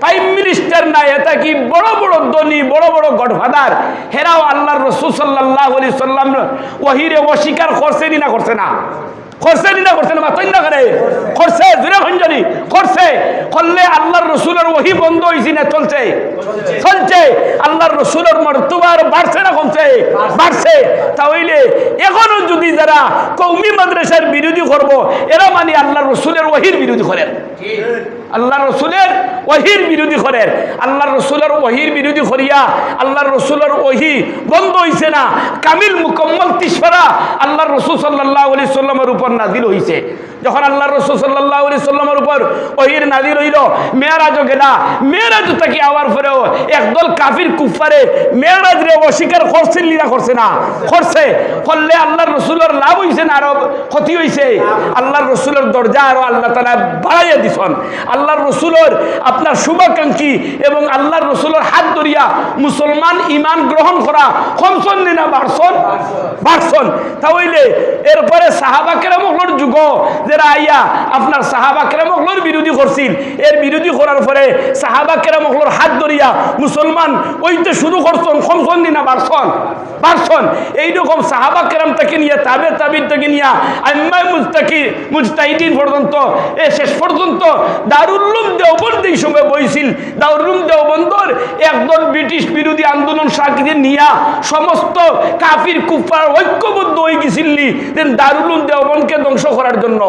Prime minister না, এটা কি বড় বড় ধনী, বড় বড় গডফাদার? হেরাও আল্লাহর রসুল সাল্লাহ আলি সাল্লাম ওহিরে অস্বীকার করছেনি না করছে না? নি করছে না করছে, জুড়ে করছে। রসুলের বন্ধ না, চলছে? চলছে। রসুলের মর্তুবার বাড়ছে না বাড়ছে। এখনও যদি যারা কৌমি মাদ্রাসার বিরোধী করব, এরা মানে আল্লাহর রসুলের ওহির বিরোধী করেন। আল্লাহ রসুলের ওহির বিরোধী করেন আল্লাহ রসুলের ওহির বিরোধী করিয়া আল্লাহ রসুলের ওহি বন্ধ হইছে না। কামিল মুকম্মল তিসরা আল্লাহ রসুল সাল্লাহ আলি সাল্লামের উপর নাজিল হইছে। যখন আল্লাহ রসুল সাল্লাহ আলি সাল্লামের উপর ওহির নাদিল হইল মেয়েরাজও গেলা মেয়েরাজ তাকে আওয়ার পরেও একদল কাফির কুফারে মেয়েরাজ রে অস্বীকার করছেন লিরা করছে না। করছে, করলে আল্লাহ রসুলের লাভ হইছে না, আরও ক্ষতি হইছে? আল্লাহর রসুলের দরজা আরও আল্লাহ তালা বাড়াইয়া দিছন। আল্লাহর রসুলের আপনার শুভাকাঙ্ক্ষী এবং আল্লাহর রসুলের হাত ধরিয়া মুসলমান ইমান গ্রহণ করা কমসন না বাড়ছন বাড়ছন তাহলে এরপরে সাহাবা কেরামকলোর যুগ যারা আইয়া আপনার সাহাবা কেরামকলোর বিরোধী করছিল, এর বিরোধী করার পরে সাহাবা কেরামকলোর হাত ধরিয়া মুসলমান ওইতে শুরু করছন কমসন না বাড়ছন? বাড়ছন। এইরকম সাহাবা কেরাম থেকে নিয়ে, তাবে তাবির থেকে নিয়ে আম্মাই মুস্তাকি মুস্তাহিদিন পর্যন্ত, এ শেষ পর্যন্ত দারুল্লুম দেওবন্দ এই সময় বইছিল দারুল্লুম দেওবন্দর একদল ব্রিটিশ বিরোধী আন্দোলন সাকিদের নিয়া সমস্ত কাফির কুফার ঐক্যবদ্ধ হয়ে গেছিলি। দেন দারুলুম দেওবনকে ধ্বংস করার জন্য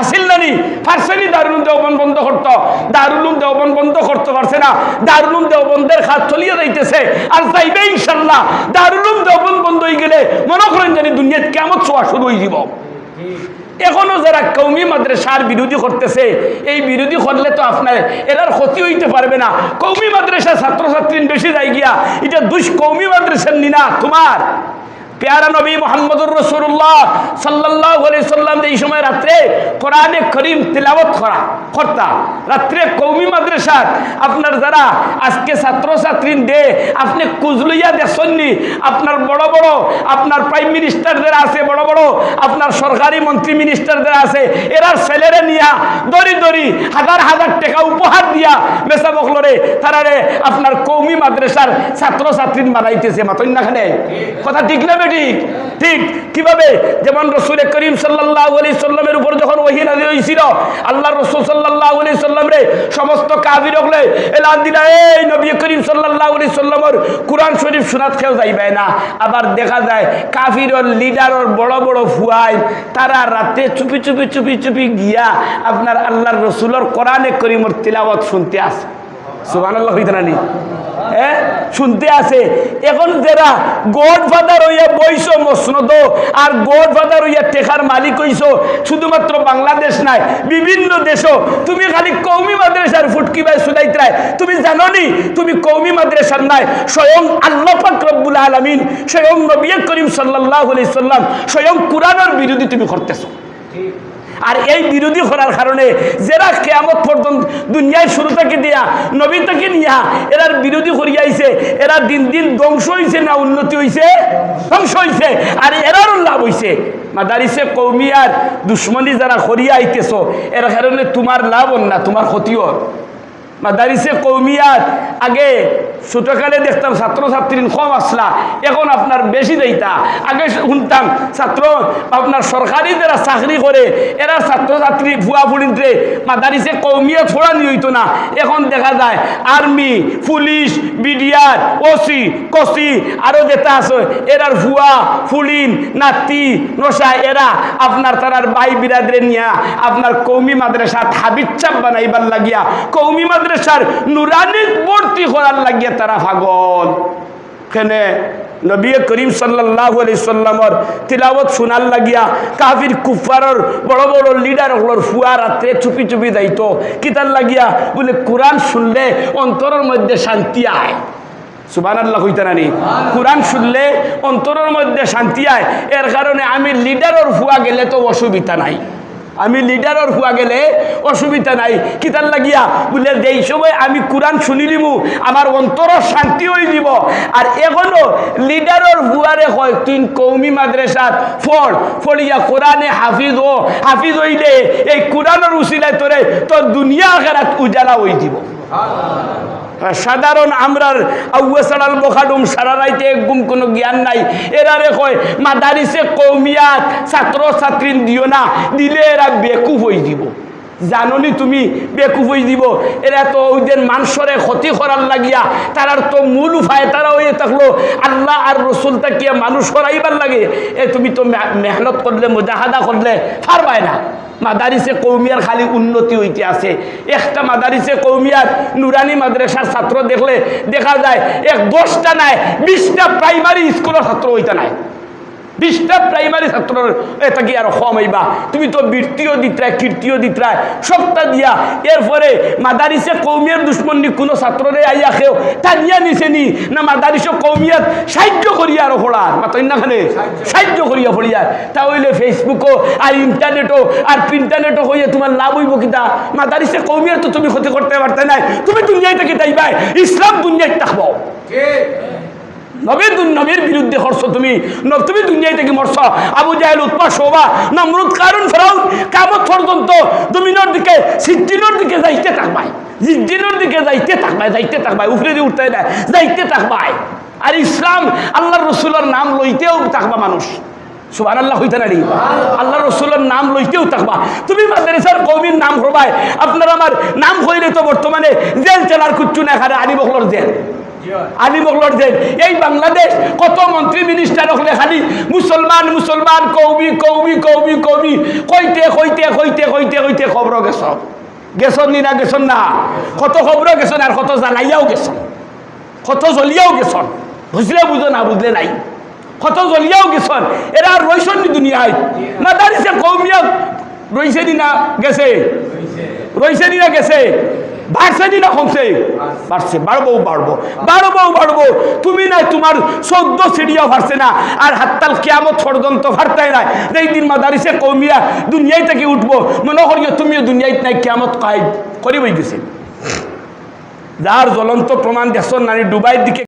আসিল নানি? ফার্সেনি দারুলুম দেওবন বন্ধ করত? দারুলুম দেওবন বন্ধ করতে পারছে না। দারুলুম খাত চলিয়ে যাইতেছে। আর চাইবে ইনশাল্লাহ দারুলুম দেওবন বন্ধ হয়ে গেলে মনে করেন জানি দুনিয়াত কেমন শুরু হয়ে যাব। এখনও যারা কৌমি মাদ্রাসার বিরোধী করতেছে, এই বিরোধী করলে তো আপনার এরার ক্ষতি হইতে পারবে না। কৌমি মাদ্রাসা ছাত্রছাত্রী বেশি যাই গিয়া, এটা দুষ কৌমি মাদ্রাসার নিনা তোমার। পেয়ারা নবী মোহাম্মদুর রসুল্লাহ সাল্লাহ সাল্লাম এই সময় রাত্রে কোরআনে করিম তিলাবত করা, কর্তা। রাত্রে কৌমি মাদ্রাসার আপনার যারা আজকে ছাত্রছাত্রী দে আপনি কুজলইয়া দেখছননি, আপনার বড় বড়, আপনার প্রাইম মিনিস্টারদের আছে, বড় বড়, আপনার সরকারি মন্ত্রী মিনিস্টারদের আছে, এরা ছেলেরে নিয়া দড়ি দড়ি হাজার হাজার টাকা উপহার দিয়া মেসা বকলরে তারারে আপনার কৌমি মাদ্রাসার ছাত্রছাত্রী বানাইতেছে। মাতন্যাখানে কথা ঠিক না ঠিক ঠিক, কীভাবে? যেমন রসুল করিম সাল্লাহ সাল্লামের উপর যখন ওহি হয়েছিল আল্লাহ রসুল সাল্লাহ আলি সাল্লাম রে, সমস্ত কাবির হলে এলান দিলা, এই নবী করিম সাল্লাহ আলি সাল্লামর কোরআন শরীফ শোনাত খেয়েও যাইবে না। আবার দেখা যায়, কাফিরর লিডারর বড় বড় ফুয়াই তারা রাতে চুপি চুপি চুপি চুপি গিয়া আপনার আল্লাহর রসুলর কোরআনে করিমর তিলাবত শুনতে আসে। সুবান আল্লাহ হইতে নি? হ্যাঁ শুনতে আছে। এখন যারা গড ফাদার হইয়া বইছ, মসনদ, আর গড ফাদার হইয়া টেকার মালিক হইছ, শুধুমাত্র বাংলাদেশ নাই, বিভিন্ন দেশও, তুমি খালি কৌমি মাদ্রাসার ফুটকি বাই শুনাইতে তুমি জানো নি তুমি কৌমি মাদ্রাসার নাই, স্বয়ং আল্লাহ রব্বুল আলমিন, স্বয়ং নবী করিম সাল্লাহ সাল্লাম, স্বয়ং কোরআনের বিরোধী তুমি করতেছো। আর এই বিরোধী করার কারণে যারা কেয়ামত পর্যন্ত দুনিয়ায় শুরু থেকে দিয়া, নবী থেকে নিয়া, এরার বিরোধী করিয়াইছে এরা দিন দিন ধ্বংস হয়েছে না উন্নতি হয়েছে ধ্বংস হয়েছে আর এরারও লাভ হয়েছে মাদারিসে কৌমিয়ার দুশ্মনী যারা করিয়া আইতেছ, এর কারণে তোমার লাভ না, তোমার ক্ষতিও মাদারিসে কৌমিয়াত আগে ছোটকালে দেখতাম ছাত্রছাত্রী কম আসলা, এখন আপনার বেশি দেইতা। আগে শুনতাম ছাত্র, আপনার সরকারি যারা চাকরি করে, এরা ছাত্রছাত্রী ভুয়া ফুড়িতে মাদারিসে কৌমিয়াত ছড়ানি হইতো না। এখন দেখা যায় আর্মি, পুলিশ, বিডিআর, ওসি, কসি আরও যেটা আছে, এরার ভুয়া ফুলিন নাতি, নশা, এরা আপনার তারার বাই বিরাদরে নিয়া আপনার কৌমি মাদ্রাসা হাবিচ্ছাপ বানাইবার লাগিয়া, কৌমি মাদ্রাসার নুরানি ভর্তি করার লাগিয়া তারা পাগল। কেনে? নবী করিম সাল্লাহ আলি সাল্লামর তিলাবত শোনার লাগিয়া কাফির কুফারর বড় বড় লিডার হলোর ফুয়া রাত্রে চুপি চুপি যাইত। কিতার লাগিয়া? বলে, কোরআন শুনলে অন্তরের মধ্যে শান্তি আয়। কোরআন শুনলে অন্তরের আমি লিডারের ফুয়া গেলে তো অসুবিধা নাই। আমি লিডারের হুয়া গেলে অসুবিধা নাই। কিতার লাগিয়া বলে যেই সময় আমি কোরআন শুনিলিমু আমার অন্তর শান্তি হয়ে দিব আর এখনও লিডারের হুয়ারে হয় তুই কৌমি মাদ্রাসাত ফল ফলিয়া কোরআনে হাফিজ ও হাফিজ হইলে এই কোরআনের উচিলায় তোরে তোর দুনিয়া আখেরাত উজালা হয়ে দিব। সাধারণ আমরার আউয়া সাড়াল বখাডুম সারা রাইতে একগুম কোনো জ্ঞান নাই। এরারে কয়, মাদারিসে কৌমিয়াত ছাত্র ছাত্রী দিও না, দিলে এরা বেকুব হয়ে দিব। জাননি তুমি? বেকুফ হয়ে দিব। এরা তো ওই যে মানুষরে ক্ষতি করার লাগিয়া তারার তো মূল উপায় তারা ওই থাকল। আল্লাহ আর রসুল তাকিয়া মানুষ করাইবার লাগে। এ তুমি তো মেহনত করলে, মুজাহাদা করলে, পারবাই না। মাদারিসে কৌমিয়ার খালি উন্নতি হইতে আছে। একটা মাদারিসে কৌমিয়ার নুরানি মাদ্রাসার ছাত্র দেখলে দেখা যায়, এক দশটা নাই, বিশটা প্রাইমারি স্কুলের ছাত্র হইতে নাই। বিশটা প্রাইমারি ছাত্র এটা কি আর কম হইবা তুমি তো বৃত্তিও দিত্রায়, কীর্তিও দিত্রায়, সবটা দিয়া। এরপরে মাদারিসে কৌমিয়ার দুশ্মনী কোনো ছাত্ররে আইয়া খেও টানিয়া নিছে নি। না মাদারিসে কৌমিয়াত সাহায্য করিয়া আর পড়ার মাতই না খানে সাহায্য করিয়া পড়িয়ার তা হইলে ফেসবুকও আর ইন্টারনেটও আর প্রিন্টারনেটও হইয়া তোমার লাভ হইব কিতা মাদারিসে কৌমিয়ার তো তুমি ক্ষতি করতে পারতে নাই। তুমি দুনিয়ায় থেকে তাইবাই। ইসলাম দুনিয়ায় থাকব। নবীর নবীর বিরুদ্ধে হরছ তুমি। তুমি দুনিয়ায় থেকে মরছ। আবু জাহেল, উৎপা, শোভা, নমরুদ কারণ ফেরাউন, কামত পর্যন্ত জমিনের দিকে, সিদ্দিনের দিকে যাইতে থাকবাই। জিদ্দিনের দিকে যাইতে থাকবাই যাইতে থাকবাই। উফরে দিয়ে উঠতে না যাইতে থাকবাই। আর ইসলাম আল্লাহ রসুলের নাম লইতেও থাকবা মানুষ। সুবান আল্লাহ হইতে না আল্লাহ রসুলের নাম লইতেও থাকবা। তুমি মাদ্রাসার কৌমির নাম করবাই আপনার আমার নাম হইলে তো বর্তমানে জেল চেলার কুচ্ছু না খারে আলী বকলর জেল। আলী বকলর জেল। এই বাংলাদেশ কত মন্ত্রী মিনিস্টার হলে খালি? মুসলমান মুসলমান কৌমি কৌমি কৌমি কৌমি। কইতে কইতে কইতে কইতে কইতে খবর গেছ। গেছন নি না গেছন না? কত খবর গেছন আর কত জ্বালাইয়াও গেছন কত জ্বলিয়াও গেছন বুঝলে বুঝো না বুঝলে নাই। কত জ্বলিয়াও গেছন এরা আর রইছন নি দুনিয়ায় মাদারিসে কৌমিয়া রইছে নি না গেছে? রইছে নি না গেছে? বাড়ছে নি না কমছে বাড়ছে, বাড়বো বাড়বো বাড়বো বাড়বো। তুমি না তোমার চোদ্দ সিঁড়িও ভারছে না। আর হাততাল কেয়ামত পর্যন্ত ভারতাই নাই। যেই দিন মাদারিসে কমিয়া দুনিয়ায় থেকে উঠবো, মনে করিও তুমিও দুনিয়ায় নাই, কেয়ামত কাই করি বই গেছে যার জ্বলন্ত প্রমাণ দেশ নারী ডুবাইয়ের দিকে